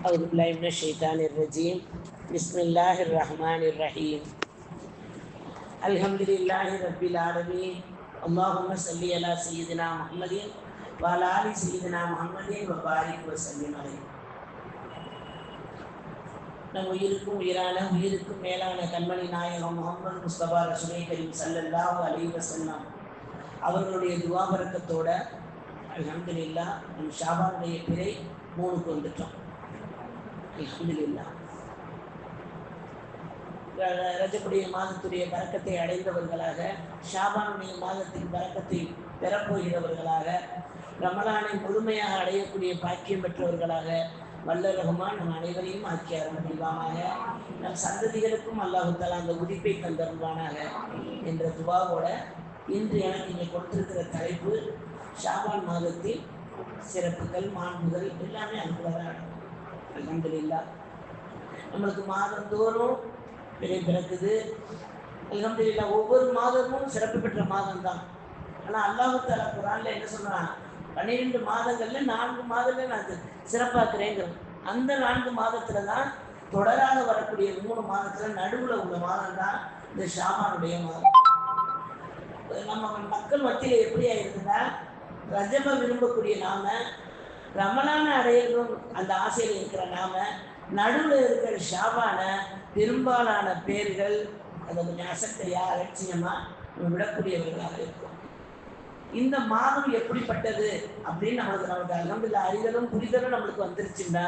أعوذ بالله من الشيطان الرجيم بسم الله الرحمن الرحيم الحمد لله رب العالمين اللهم صل على سيدنا محمد وعلى آل سيدنا محمد وبارك وسلم عليه நம் உயிருக்கும் உயிரான உயிருக்கும் மேலான கண்மணி நாயகம் முகமது முஸ்தபா ரசூலை கரீம் சல்லல்லாஹு அலைஹி வஸல்லம் அவர்களுடைய துவா பரக்கத்தோட அல்ஹம்துலில்லா நம் ஷாபானுடைய பிறை மூணுக்கு வந்துட்டோம் அல்ஹம்துலில்லா ரஜபுடைய மாதத்துடைய பறக்கத்தை அடைந்தவர்களாக ஷாபானுடைய மாதத்தின் பறக்கத்தை பெறப்போகிறவர்களாக ரமலானை முழுமையாக அடையக்கூடிய பாக்கியம் பெற்றவர்களாக வல்ல ரகுமான் நம் அனைவரையும் ஆக்கி அருள்வானாக நம் சந்ததிகளுக்கும் அல்லாஹு அந்த உதிப்பை தந்தருள்வானாக என்ற துபாவோட இன்று எனக்கு இங்கே கொடுத்திருக்கிற தலைப்பு ஷாபான் மாதத்தில் சிறப்புகள் மாண்புகள் எல்லாமே அனுப்புவதாக அலமதுல்லா நம்மளுக்கு மாதந்தோறும் விலை பிறக்குது. அலமதுல்லா ஒவ்வொரு மாதமும் சிறப்பு பெற்ற மாதம் தான் ஆனால் அல்லாஹு குரான்ல என்ன சொல்றான்? பன்னிரெண்டு மாதங்கள்ல நான்கு மாதங்கள் நான் சிறப்பாக்குறேங்கிறேன். அந்த நான்கு மாதத்துல தான் தொடராக வரக்கூடிய மூணு மாதத்துல நடுவுல உள்ள மாதம் தான் இந்த ஷாபானுடைய மாதம். நம்ம மக்கள் மத்தியில் எப்படி ஆயிருக்குன்னா ரஜப விரும்பக்கூடிய நாம ரமணான அடையணும் அந்த ஆசையில் இருக்கிற நாம நடுவில் இருக்கிற ஷாபான பெரும்பாலான பேர்கள் அது கொஞ்சம் அசத்தையா அலட்சியமா விடக்கூடியவர்களாக இருக்கும் இந்த மாதம் எப்படிப்பட்டது அப்படின்னு நம்மளுக்கு நமக்கு அலமதுல்ல அறிதலும் புரிதலும் நம்மளுக்கு வந்துருச்சுன்னா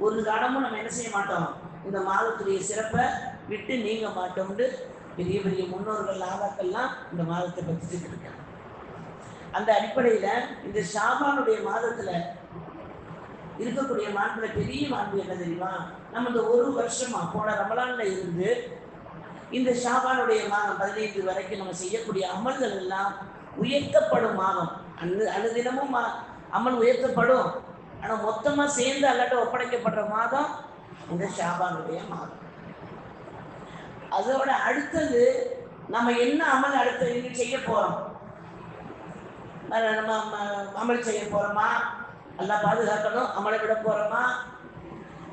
ஒரு காலமும் நம்ம என்ன செய்ய மாட்டோம்? இந்த மாதத்துடைய சிறப்பை விட்டு நீங்க மாட்டோம்னு பெரிய பெரிய முன்னோர்கள் ஆதாக்கள்லாம் இந்த மாதத்தை பற்றி இருக்காங்க அந்த அடிப்படையில இந்த ஷாபானுடைய மாதத்துல இருக்கக்கூடிய மாண்புல பெரிய மாண்பு என்ன தெரியுமா? நம்ம இந்த ஒரு வருஷமா போன ரமலான்ல இருந்து இந்த ஷாபானுடைய மாதம் பதினைந்து வரைக்கும் நம்ம செய்யக்கூடிய அமல்கள் எல்லாம் உயர்த்தப்படும் மாதம். அல்லது அனுதினமும் மா- அமல் உயர்த்தப்படும். ஆனா மொத்தமா சேர்ந்து அல்லாட்ட ஒப்படைக்கப்படுற மாதம் இந்த ஷாபானுடைய மாதம். அதோட அடுத்தது நம்ம என்ன அமல் அடுத்த செய்ய போறோம்? நம்ம அமல் செய்ய போறோமா? நல்லா பாதுகாக்கணும் அமலை விட போறோமா?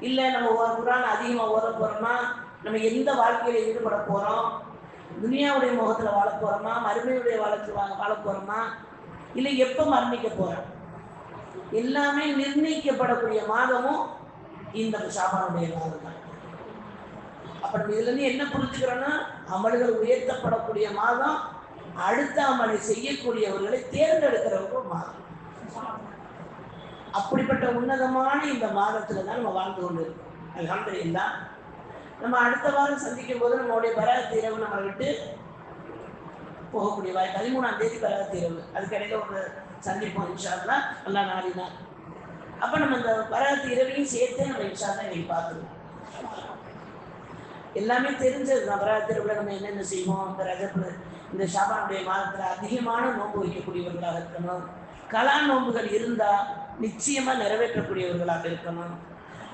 இல்லை நம்ம குரான் அதிகமாக ஓத போறோமா? நம்ம எந்த வாழ்க்கையில ஈடுபட போறோம்? துனியாவுடைய முகத்துல வாழ போறோமா? மறுமையுடைய வாழ்க்கை வாழ வாழ போறோமா? இல்லை எப்போ மரணிக்க போறோம்? எல்லாமே நிர்ணயிக்கப்படக்கூடிய மாதமும் இந்த ஷாபானுடைய மாதம் தான் அப்ப நம்ம இதுல இருந்து என்ன புரிஞ்சுக்கிறோம்னா அமல்கள் உயர்த்தப்படக்கூடிய மாதம் அடுத்த அமலை செய்யக்கூடியவர்களை தேர்ந்தெடுக்கிறவங்க மாதம். அப்படிப்பட்ட உன்னதமான இந்த மாதத்துல தான் நம்ம வாழ்ந்து கொண்டு இருக்கோம் அலமதுல்லா நம்ம அடுத்த வாரம் சந்திக்கும் போது நம்மளுடைய பராத் இரவு நம்ம விட்டு போகக்கூடிய வாய் பதிமூணாம் தேதி பராத் இரவு. அதுக்கிடையில ஒரு சந்திப்போம் இன்ஷா நல்லா அல்லா நாடினா. அப்ப நம்ம இந்த பராத் இரவையும் சேர்த்தே நம்ம இன்ஷா இன்னைக்கு பார்த்துருவோம். எல்லாமே தெரிஞ்சது தான். பராத் நம்ம என்னென்ன செய்வோம் இந்த ரஜப்பு இந்த ஷாபானுடைய மாதத்துல அதிகமான நோன்பு வைக்கக்கூடியவர்களாக இருக்கணும். கலா நோன்புகள் இருந்தா நிச்சயமா நிறைவேற்றக்கூடியவர்களாக இருக்கணும்.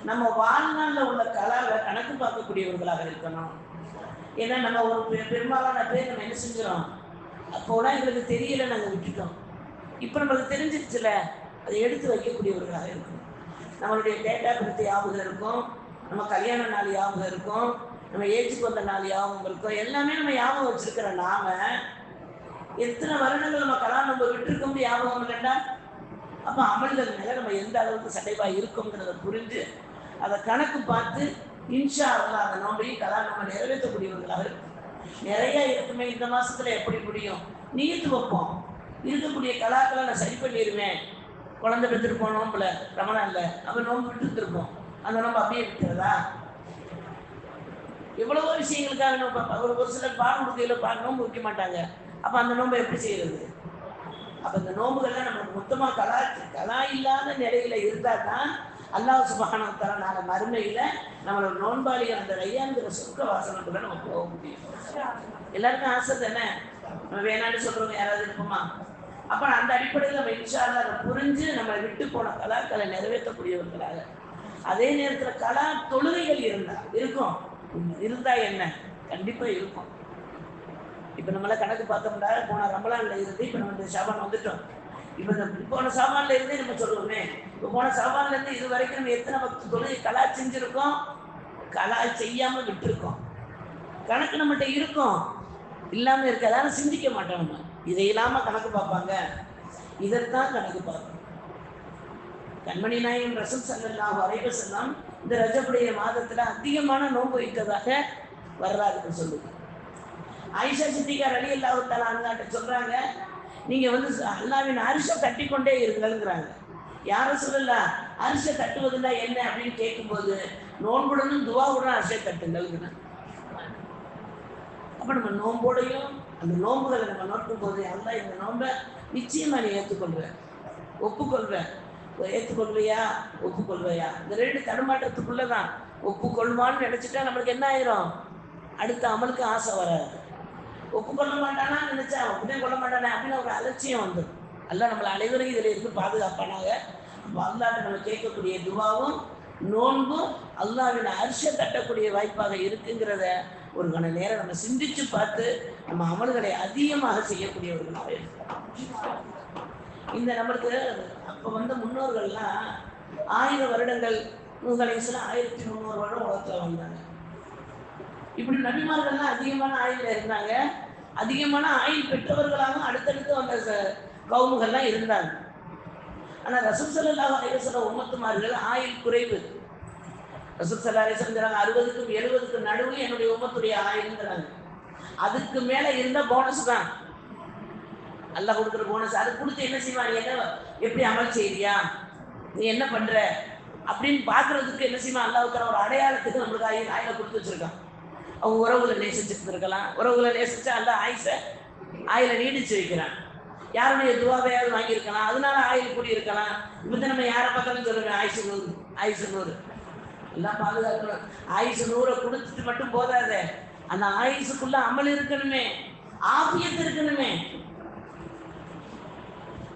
நம்ம வாழ்நாளில் உள்ள கலாவை கணக்கு பார்க்கக்கூடியவர்களாக இருக்கணும். ஏன்னா நம்ம ஒரு பெரும்பாலான பேர் நம்ம என்ன செஞ்சிடும் அப்போலாம் எங்களுக்கு தெரியல நாங்கள் விட்டுட்டோம். இப்போ நம்மளுக்கு தெரிஞ்சிருச்சுல அதை எடுத்து வைக்கக்கூடியவர்களாக இருக்கணும். நம்மளுடைய டேட்டா பற்றி ஞாபகம் இருக்கும். நம்ம கல்யாண நாள் ஞாபகம் இருக்கும். நம்ம ஏஜுக்கு வந்த நாள் ஞாபகம் இருக்கும். எல்லாமே நம்ம ஞாபகம் வச்சிருக்கிற நாம எத்தனை வருடங்கள் நம்ம கலா நம்ம விட்டுருக்கோம் ஞாபகம் இல்லைன்னா அப்போ அமல்கள் மேல நம்ம எந்த அளவுக்கு சடைவாக இருக்கோங்கிறத புரிஞ்சு அதை கணக்கு பார்த்து இன்ஷா அல்லாஹ் அந்த நோம்பையும் கலா நம்ம நிறைவேற்றக்கூடியவர்களாக இருக்கும் நிறைய இருக்குமே இந்த மாசத்துல எப்படி முடியும்? நீத்து வைப்போம். இருக்கக்கூடிய கலாக்களை நான் சரி பண்ணிடுவேன் குழந்தை பெற்றுட்டு போனோம்ல ரமணான்ல நம்ம நோம்பு விட்டுருந்துருப்போம் அந்த நோம்பு அப்படியே விட்டுறதா? எவ்வளவோ விஷயங்களுக்காக நம்ம ஒரு ஒரு சிலர் பால் கொடுக்கையில பா நோம்பு வைக்க மாட்டாங்க. அப்ப அந்த நோம்பை எப்படி செய்யறது? அப்ப இந்த நோம்புகள்லாம் நம்மளுக்கு மொத்தமா கலா கலா இல்லாத நிலையில இருந்தா தான் அல்லாஹ் சுபஹானஹு வ தஆலா நாளை மறுமையில நம்மளோட நோன்பாளிகள் அந்த ரையாங்கிற சொர்க்க வாசனக்குள்ள நம்ம போக முடியும். எல்லாருக்கும் ஆசை தானே? நம்ம வேணான்னு சொல்றவங்க யாராவது இருப்போமா அப்ப அந்த அடிப்படையில் நம்ம இன்ஷால்லா அதை புரிஞ்சு நம்மளை விட்டு போன கலாக்களை நிறைவேற்றக்கூடியவர்களாக. அதே நேரத்துல கலா தொழுகைகள் இருந்தா இருக்கும். இருந்தா என்ன? கண்டிப்பா இருக்கும். இப்ப நம்மள கணக்கு பார்த்தோம்னா போன ரமலான்ல இருந்து இப்ப நம்ம இந்த சாபான் வந்துட்டோம். இப்போ இந்த போன சாமான்ல இருந்தே நம்ம சொல்லுவோமே இப்போ போன சாமான்ல இருந்து இது வரைக்கும் நம்ம எத்தனை பக்தி தொழுகை கலா செஞ்சிருக்கோம்? கலா செய்யாம விட்டுருக்கோம். கணக்கு நம்மகிட்ட இருக்கும். இல்லாம இருக்காதான சிந்திக்க மாட்டோம் நம்ம. இதை இல்லாம கணக்கு பார்ப்பாங்க. இதைத்தான் கணக்கு பார்ப்போம் கண்மணி நாயகம் ரசம் சல்லல்லாஹு வரைவ செல்லாம் இந்த ரஜபுடைய மாதத்துல அதிகமான நோன்பு வைத்ததாக வரலாறு சொல்லுது. ஆயிஷா சித்திகார் அலி அல்லாஹு தலா அல்லாட்ட சொல்றாங்க நீங்க வந்து அல்லாவின் அரிசை தட்டி கொண்டே இருங்கள்ங்கிறாங்க. யாரும் சொல்லலா அரிசை தட்டுவதுன்னா என்ன அப்படின்னு கேட்கும்போது நோன்புடனும் துவாவுடன் அரிசை தட்டுங்கள் அப்ப நம்ம நோன்போடையும் அந்த நோன்புகளை நம்ம நோக்கும் போது அல்லா இந்த நோன்பை நிச்சயமா நீ ஏற்றுக்கொள்வேன் ஒப்புக்கொள்வேன். ஏற்றுக்கொள்வையா ஒப்புக்கொள்வையா? இந்த ரெண்டு தடுமாற்றத்துக்குள்ள தான் ஒப்புக்கொள்வான்னு நினைச்சிட்டா நம்மளுக்கு என்ன ஆயிரும்? அடுத்த அமலுக்கு ஆசை வராது. ஒப்புக்கொள்ள மாட்டானா நினைச்சா ஒப்புதே கொள்ள மாட்டானே அப்படின்னு ஒரு அலட்சியம் வந்துடும் அல்ல நம்மளை அனைவரும் இதில் இருந்து பாதுகாப்பானாங்க அப்போ அல்லாட்ட நம்ம கேட்கக்கூடிய துவாவும் நோன்பும் அல்லாவின் அரிச தட்டக்கூடிய வாய்ப்பாக இருக்குங்கிறத ஒரு கண நேரம் நம்ம சிந்திச்சு பார்த்து நம்ம அமல்களை அதிகமாக செய்யக்கூடியவர்களாக இருக்கிறோம் இந்த நம்மளுக்கு அப்போ வந்த முன்னோர்கள்லாம் ஆயிரம் வருடங்கள் நூகலேசில் ஆயிரத்தி முந்நூறு வருடம் உலகத்தில் வந்தாங்க இப்படி நபிமார்கள்லாம் அதிகமான ஆயுதில் இருந்தாங்க. அதிகமான ஆயுள் பெற்றவர்களாகவும் அடுத்தடுத்து வந்த கவுமுகள்லாம் இருந்தாங்க. ஆனால் ரசூல் சல்லாஹ் அலைவசல உமத்துமார்கள் ஆயுள் குறைவு. ரசூல் சல்லா அலிஸ்ங்கிறாங்க அறுபதுக்கும் எழுபதுக்கும் நடுவில் என்னுடைய உம்மத்துடைய ஆயுள்ங்கிறாங்க. அதுக்கு மேலே இருந்த போனஸ் தான். அல்லாஹ் கொடுக்குற போனஸ் அது கொடுத்து என்ன செய்வான் நீ என்ன எப்படி அமல் செய்றியா நீ என்ன பண்ணுற அப்படின்னு பார்க்குறதுக்கு என்ன செய்வான்? அல்லாஹ் ஒரு அடையாளத்துக்கு நம்மளுக்கு ஆயுள் ஆயுளை கொடுத்து வச்சிருக்கான். அவங்க உறவுகளை நேசிச்சுட்டு இருக்கலாம் உறவுகளை நேசிச்சா அல்ல ஆயுச ஆயில நீடிச்சு வைக்கிறான் யாருடைய துவாவையாவது வாங்கியிருக்கலாம். அதனால ஆயுள் கூடி இருக்கலாம் இப்போ நம்ம யாரை பார்த்தாலும் சொல்லுவேன் ஆயுசு நூறு ஆயுசு நூறு. எல்லாம் பாதுகாக்கணும். ஆயுசு நூறை கொடுத்துட்டு மட்டும் போதாத. அந்த ஆயுசுக்குள்ள அமல் இருக்கணுமே. ஆபியத்து இருக்கணுமே.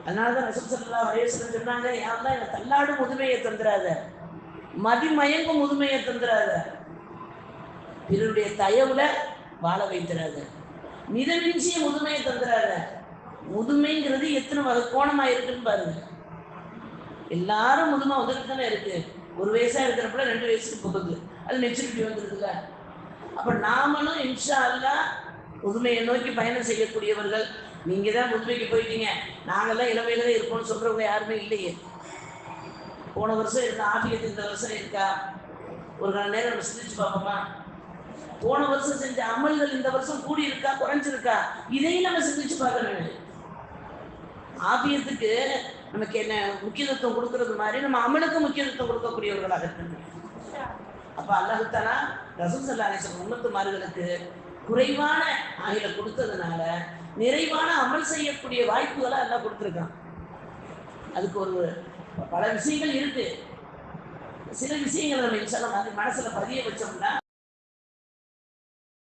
அதனாலதான் ரசம் சொல்லலாம் வயசுல சொன்னாங்க யாரெல்லாம் எனக்கு தள்ளாடும் முதுமையை தந்துடாத மதிமயங்கும் முதுமையை தந்துடாத பிறருடைய தயவுல வாழ வைத்திராத மிதமிஞ்சிய முதுமையை தந்துறாரு முதுமைங்கிறது எத்தனை வகை கோணமா இருக்குன்னு பாருங்க. எல்லாரும் முதுமை உதவித்தானே தானே இருக்கு. ஒரு வயசா இருக்கிறப்பல ரெண்டு வயசுக்கு போகுது அது மெச்சூரிட்டி வந்துருதுல. அப்ப நாமளும் இன்ஷா அல்லா முதுமையை நோக்கி பயணம் செய்யக்கூடியவர்கள். நீங்க தான் முதுமைக்கு போயிட்டீங்க. நாங்கெல்லாம் இளமையில தான் இருப்போம்னு சொல்றவங்க யாருமே இல்லையே. போன வருஷம் இருக்கா ஆபியத்து இந்த வருஷம் இருக்கா? ஒரு கால நேரம் நம்ம சிந்திச்சு பார்ப்போமா? போன வருஷம் செஞ்ச அமல்கள் இந்த வருஷம் கூடி இருக்கா குறைஞ்சிருக்கா? இதையும் நம்ம சிந்திச்சு பார்க்கணும் ஆபியத்துக்கு நமக்கு என்ன முக்கியத்துவம் கொடுக்கறது மாதிரி நம்ம அமலுக்கு முக்கியத்துவம் கொடுக்கக்கூடியவர்களாக இருக்கணும் அப்ப அல்லாஹுத்தானா தாலா ரசூல் சல்லா அலிஸ்லாம் உம்மத்துமார்களுக்கு குறைவான ஆகில கொடுத்ததுனால நிறைவான அமல் செய்யக்கூடிய வாய்ப்புகளை எல்லாம் கொடுத்துருக்கான். அதுக்கு ஒரு பல விஷயங்கள் இருக்கு. சில விஷயங்களை நம்ம இன்ஷால்லாம் மனசுல பதிய வச்சோம்னா